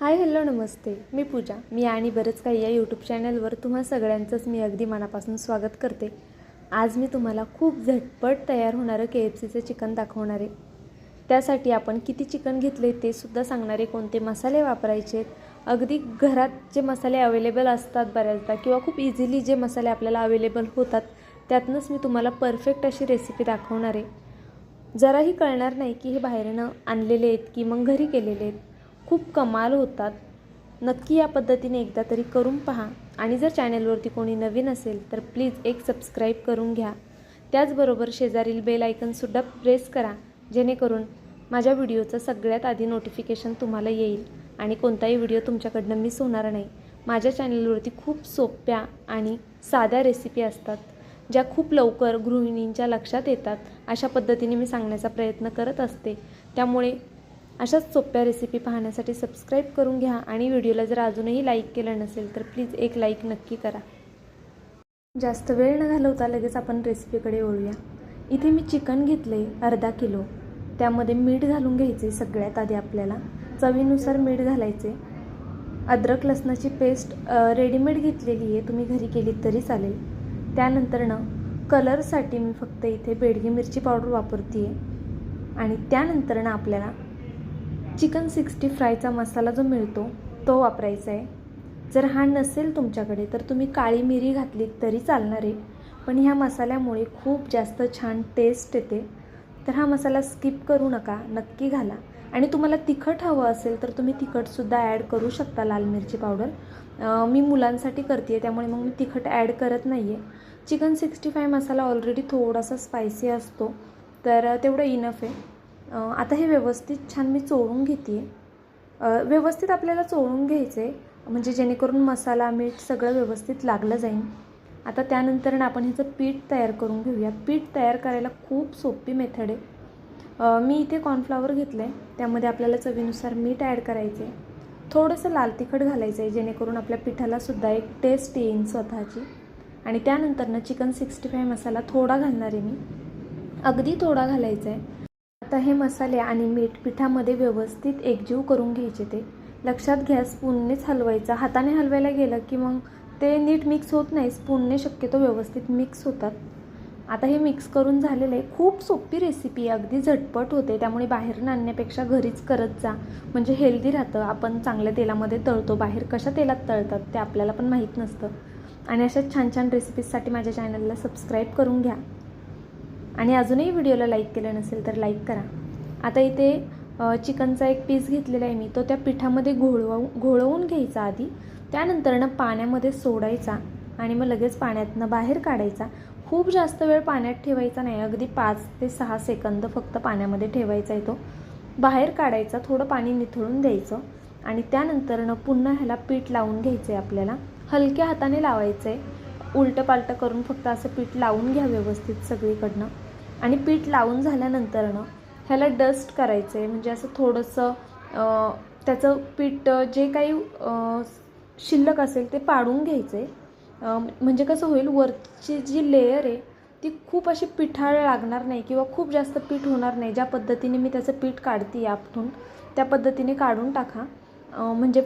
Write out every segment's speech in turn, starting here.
Hi hello नमस्ते. मी पूजा. मी आणि बरंच काही या यूट्यूब चॅनलवर तुम्हा सगळ्यांचंच मी अगदी मनापासून स्वागत करते. आज मी तुम्हाला खूप झटपट तयार होणारं के एफ सीचं चिकन दाखवणार आहे. त्यासाठी आपण किती चिकन घेतले ते सुद्धा सांगणारे कोणते मसाले वापरायचे अगदी घरात जे मसाले अवेलेबल असतात बऱ्याचदा किंवा खूप इझिली जे मसाले आपल्याला अवेलेबल होतात त्यातनंच मी तुम्हाला परफेक्ट अशी रेसिपी दाखवणार आहे. जराही कळणार नाही की हे बाहेरनं आणलेले आहेत की मग घरी केलेले आहेत. खूप कमाल होतात. नक्की या पद्धतीने एकदा तरी करून पहा. आणि जर चॅनलवरती कोणी नवीन असेल तर प्लीज एक सबस्क्राईब करून घ्या. त्याचबरोबर शेजारील बेल आयकनसुद्धा प्रेस करा जेणेकरून माझ्या व्हिडिओचं सगळ्यात आधी नोटिफिकेशन तुम्हाला येईल. आणि कोणताही व्हिडिओ तुमच्याकडनं मिस होणार नाही. माझ्या चॅनलवरती खूप सोप्या आणि साध्या रेसिपी असतात ज्या खूप लवकर गृहिणींच्या लक्षात येतात. अशा पद्धतीने मी सांगण्याचा प्रयत्न करत असते. त्यामुळे अशाच सोप्या रेसिपी पाहण्यासाठी सबस्क्राईब करून घ्या आणि व्हिडिओला जर अजूनही लाईक केलं नसेल तर प्लीज एक लाईक नक्की करा. जास्त वेळ न घालवता लगेच आपण रेसिपीकडे वळूया. इथे मी चिकन घेतले अर्धा किलो. त्यामध्ये मीठ घालून घ्यायचे सगळ्यात आधी आपल्याला. चवीनुसार मीठ घालायचे. अद्रक लसणाची पेस्ट रेडीमेड घेतलेली आहे. तुम्ही घरी केलीत तरी चालेल. त्यानंतरनं कलरसाठी मी फक्त इथे बेडगी मिरची पावडर वापरते आहे आणि त्यानंतरनं आपल्याला चिकन सिक्स्टी फ्रायचा मसाला जो मिळतो तो वापरायचा आहे. जर हा नसेल तुमच्याकडे तर तुम्ही काळी मिरी घातलीत तरी चालणार आहे. पण ह्या मसाल्यामुळे खूप जास्त छान टेस्ट येते. तर हा मसाला स्किप करू नका नक्की घाला. आणि तुम्हाला तिखट हवं असेल तर तुम्ही तिखटसुद्धा ॲड करू शकता लाल मिरची पावडर मी मुलांसाठी करते त्यामुळे मग मी तिखट ॲड करत नाही आहे chicken sixty five masala already थोडासा स्पायसी असतो तर तेवढं इनफ आहे. आता हे व्यवस्थित छान मी चोळून घेते व्यवस्थित आपल्याला चोळून घ्यायचं आहे म्हणजे जेणेकरून मसाला मीठ सगळं व्यवस्थित लागलं जाईल. आता त्यानंतर आपण ह्याचं पीठ तयार करून घेऊया. पीठ तयार करायला खूप सोपी मेथड आहे. मी इथे कॉर्नफ्लावर घेतलं आहे त्यामध्ये आपल्याला चवीनुसार मीठ ॲड करायचं आहे थोडंसं लाल तिखट घालायचं आहे जेणेकरून आपल्या पिठालासुद्धा एक टेस्ट येईन स्वतःची. आणि त्यानंतरनं चिकन सिक्स्टी फाय मसाला थोडा घालणार आहे मी. अगदी थोडा घालायचा आहे आता हे मसाले आणि मीठ पिठामध्ये व्यवस्थित एकजीव करून घ्यायचे ते. लक्षात घ्या स्पूननेच हलवायचा. हाताने हलवायला गेलं की मग ते नीट मिक्स होत नाही. स्पूनने शक्यतो व्यवस्थित मिक्स होतात. आता हे मिक्स करून झालेलं आहे खूप सोपी रेसिपी आहे अगदी झटपट होते. त्यामुळे बाहेरून आणण्यापेक्षा घरीच करत जा. म्हणजे हेल्दी राहतं. आपण चांगल्या तेलामध्ये तळतो. बाहेर कशा तेलात तळतात ते आपल्याला पण माहीत नसतं. आणि अशा छान छान रेसिपीजसाठी माझ्या चॅनलला सबस्क्राईब करून घ्या. आणि अजूनही व्हिडिओला लाईक केलं नसेल तर लाईक करा. आता इथे चिकनचा एक पीस घेतलेला आहे मी. तो त्या पिठामध्ये घोळवून घोळवून घ्यायचा आधी. त्यानंतरनं पाण्यामध्ये सोडायचा आणि मग लगेच पाण्यातनं बाहेर काढायचा. खूप जास्त वेळ पाण्यात ठेवायचा नाही. अगदी पाच ते सहा सेकंद फक्त पाण्यामध्ये ठेवायचा आहे तो. बाहेर काढायचा थोडं पाणी निथळून द्यायचं आणि त्यानंतरनं पुन्हा ह्याला पीठ लावून घ्यायचं आहे आपल्याला. हलक्या हाताने लावायचं आहे उलटं पालटं करून फक्त असं पीठ लावून घ्या व्यवस्थित सगळीकडनं. आणि पीठ लावून झाल्यानंतरनं ह्याला डस्ट करायचं आहे म्हणजे असं थोडंसं त्याचं पीठ जे काही शिल्लक असेल ते पाडून घ्यायचं आहे म्हणजे कसं होईल वरची जी लेयर आहे ती खूप अशी पिठाळ लागणार नाही किंवा खूप जास्त पीठ होणार नाही. ज्या पद्धतीने मी त्याचं पीठ काढते यातून त्या पद्धतीने काढून टाका. म्हणजे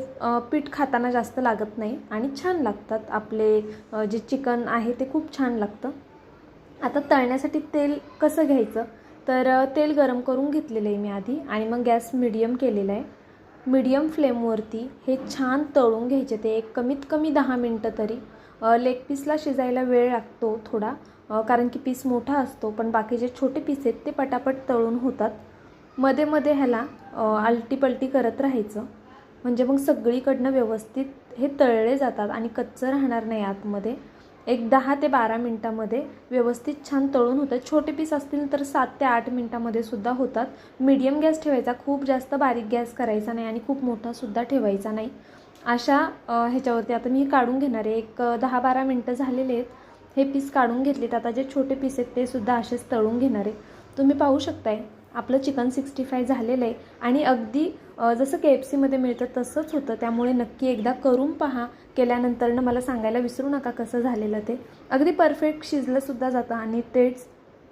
पीठ खाताना जास्त लागत नाही आणि छान लागतात. आपले जे चिकन आहे ते खूप छान लागतं. आता तळण्यासाठी तेल कसं घ्यायचं? तर तेल गरम करून घेतलेलं आहे मी आधी आणि मग गॅस मिडियम केलेला आहे. मिडियम फ्लेमवरती हे छान तळून घ्यायचे ते एक कमीत कमी दहा मिनटं तरी. लेग पीसला शिजायला वेळ लागतो थोडा कारण की पीस मोठा असतो पण बाकी जे छोटे पीस आहेत ते पटापट तळून होतात. मध्ये मध्ये ह्याला आलटीपलटी करत राहायचं. म्हणजे मग सगळीकडनं व्यवस्थित हे तळले जातात आणि कच्चं राहणार नाही आतमध्ये. एक दहा ते बारा मिनटामध्ये व्यवस्थित छान तळून होतं. छोटे पीस असतील तर सात ते आठ मिनटामध्ये सुद्धा होतात. मीडियम गॅस ठेवायचा खूप जास्त बारीक गॅस करायचा नाही आणि खूप मोठासुद्धा ठेवायचा नाही. अशा ह्याच्यावरती आता मी काढून घेणार आहे. एक दहा बारा मिनटं झालेले आहेत. हे पीस काढून घेतलेत. आता जे छोटे पीस आहेत ते सुद्धा असेच तळून घेणार आहे. तुम्ही पाहू शकताय. आपलं चिकन सिक्स्टी फाय झालेलं आहे. आणि अगदी जसं के एफ सीमध्ये मिळतं तसंच होतं. त्यामुळे नक्की एकदा करून पहा. केल्यानंतरनं मला सांगायला विसरू नका कसं झालेलं ते. अगदी परफेक्ट शिजलंसुद्धा जातं आणि तेच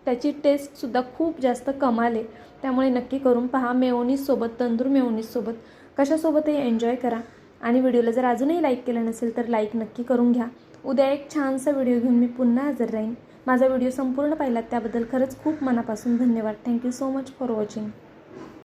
त्याची टेस्टसुद्धा खूप जास्त कमाल आहे. त्यामुळे नक्की करून पहा. मेओनीससोबत तंदूर मेओनीससोबत कशासोबतही एन्जॉय करा. आणि व्हिडिओला जर अजूनही लाईक केलं नसेल तर लाईक नक्की करून घ्या. उद्या एक छानसा व्हिडिओ घेऊन मी पुन्हा हजर राहीन. माझा व्हिडिओ संपूर्ण पाहिलात त्याबद्दल खरंच खूप मनापासून धन्यवाद. Thank you so much for watching